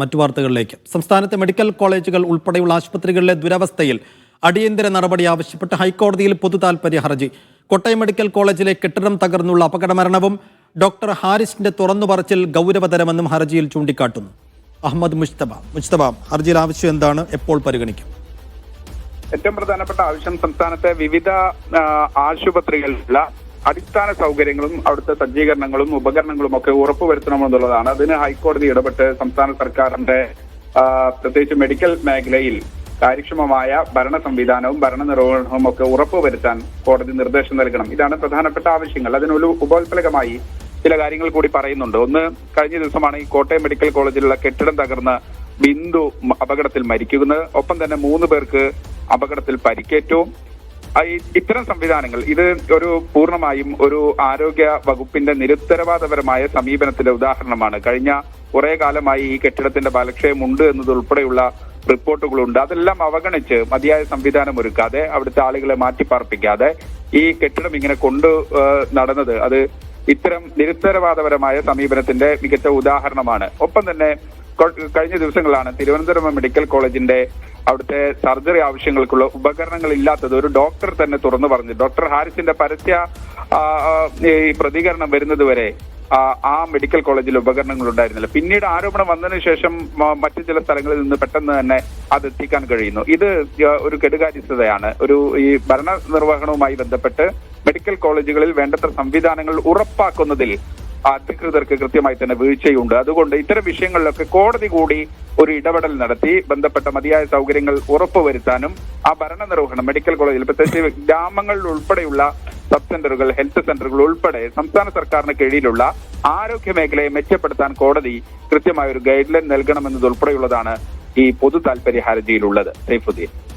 മറ്റു വാർത്തകളിലേക്ക്. സംസ്ഥാനത്തെ മെഡിക്കൽ കോളേജുകൾ ഉൾപ്പെടെയുള്ള ആശുപത്രികളിലെ ദുരവസ്ഥയിൽ അടിയന്തര നടപടി ആവശ്യപ്പെട്ട് ഹൈക്കോടതിയിൽ പൊതു ഹർജി. കോട്ടയം മെഡിക്കൽ കോളേജിലെ കെട്ടിടം തകർന്നുള്ള അപകടമരണവും ഡോക്ടർ ഹാരിസിന്റെ തുറന്നുപറച്ചിൽ ഗൗരവതരമെന്നും ഹർജിയിൽ ചൂണ്ടിക്കാട്ടുന്നു. അഹമ്മദ് മുഷ്തബ മുഷ്തബ ഹർജിയിൽ ആവശ്യം എന്താണ്? എപ്പോൾ പരിഗണിക്കും? ഏറ്റവും പ്രധാനപ്പെട്ട ആവശ്യം സംസ്ഥാനത്തെ വിവിധ ആശുപത്രികളിലുള്ള അടിസ്ഥാന സൗകര്യങ്ങളും അവിടുത്തെ സജ്ജീകരണങ്ങളും ഉപകരണങ്ങളും ഒക്കെ ഉറപ്പുവരുത്തണമെന്നുള്ളതാണ്. അതിന് ഹൈക്കോടതി ഇടപെട്ട് സംസ്ഥാന സർക്കാരിന്റെ പ്രത്യേകിച്ച് മെഡിക്കൽ മേഖലയിൽ കാര്യക്ഷമമായ ഭരണ സംവിധാനവും ഭരണ നിർവഹണവും ഒക്കെ ഉറപ്പുവരുത്താൻ കോടതി നിർദ്ദേശം നൽകണം. ഇതാണ് പ്രധാനപ്പെട്ട ആവശ്യങ്ങൾ. അതിനൊരു ഉപോത്ഫലകമായി ചില കാര്യങ്ങൾ കൂടി പറയുന്നുണ്ട്. ഒന്ന് കഴിഞ്ഞ ദിവസമാണ് ഈ കോട്ടയം മെഡിക്കൽ കോളേജിലുള്ള കെട്ടിടം തകർന്ന് ബിന്ദു അപകടത്തിൽ മരിക്കുന്നത്. ഒപ്പം തന്നെ മൂന്ന് പേർക്ക് അപകടത്തിൽ പരിക്കേറ്റു. ഇത്തരം സംവിധാനങ്ങൾ ഇത് ഒരു പൂർണമായും ഒരു ആരോഗ്യ വകുപ്പിന്റെ നിരുത്തരവാദപരമായ സമീപനത്തിന്റെ ഉദാഹരണമാണ്. കഴിഞ്ഞ കുറെ കാലമായി ഈ കെട്ടിടത്തിന്റെ ബലക്ഷയമുണ്ട് എന്നതുൾപ്പെടെയുള്ള റിപ്പോർട്ടുകളുണ്ട്. അതെല്ലാം അവഗണിച്ച് മതിയായ സംവിധാനം ഒരുക്കാതെ അവിടുത്തെ ആളുകളെ മാറ്റിപ്പാർപ്പിക്കാതെ ഈ കെട്ടിടം ഇങ്ങനെ കൊണ്ടു നടന്നത് അത് ഇത്തരം നിരുത്തരവാദപരമായ സമീപനത്തിന്റെ മികച്ച ഉദാഹരണമാണ്. ഒപ്പം തന്നെ കഴിഞ്ഞ ദിവസങ്ങളാണ് തിരുവനന്തപുരം മെഡിക്കൽ കോളേജിന്റെ അവിടുത്തെ സർജറി ആവശ്യങ്ങൾക്കുള്ള ഉപകരണങ്ങൾ ഇല്ലാത്തത് ഒരു ഡോക്ടർ തന്നെ തുറന്നു പറഞ്ഞു. ഡോക്ടർ ഹാരിസിന്റെ പരസ്യ ഈ പ്രതികരണം വരുന്നത് വരെ ആ, മെഡിക്കൽ കോളേജിൽ ഉപകരണങ്ങൾ ഉണ്ടായിരുന്നില്ല. പിന്നീട് ആരോപണം വന്നതിന് ശേഷം മറ്റു ചില സ്ഥലങ്ങളിൽ നിന്ന് പെട്ടെന്ന് തന്നെ അത് എത്തിക്കാൻ കഴിയുന്നു. ഇത് ഒരു കെടുകാര്യസ്ഥതയാണ്. ഒരു ഈ ഭരണ നിർവഹണവുമായി ബന്ധപ്പെട്ട് മെഡിക്കൽ കോളേജുകളിൽ വേണ്ടത്ര സംവിധാനങ്ങൾ ഉറപ്പാക്കുന്നതിൽ അധികൃതർക്ക് കൃത്യമായി തന്നെ വീഴ്ചയുണ്ട്. അതുകൊണ്ട് ഇത്തരം വിഷയങ്ങളിലൊക്കെ കോടതി കൂടി ഒരു ഇടപെടൽ നടത്തി ബന്ധപ്പെട്ട മതിയായ സൗകര്യങ്ങൾ ഉറപ്പുവരുത്താനും ആ ഭരണ നിർവഹണം മെഡിക്കൽ കോളേജിൽ പ്രത്യേകിച്ച് ഗ്രാമങ്ങളിൽ ഉൾപ്പെടെയുള്ള സബ് സെന്ററുകൾ ഹെൽത്ത് സെന്ററുകൾ ഉൾപ്പെടെ സംസ്ഥാന സർക്കാരിന് കീഴിലുള്ള ആരോഗ്യ മേഖലയെ മെച്ചപ്പെടുത്താൻ കോടതി കൃത്യമായ ഒരു ഗൈഡ് ലൈൻ നൽകണമെന്നതുൾപ്പെടെയുള്ളതാണ് ഈ പൊതു താൽപര്യ ഹർജിയിലുള്ളത്. സൈഫുദ്ദീൻ.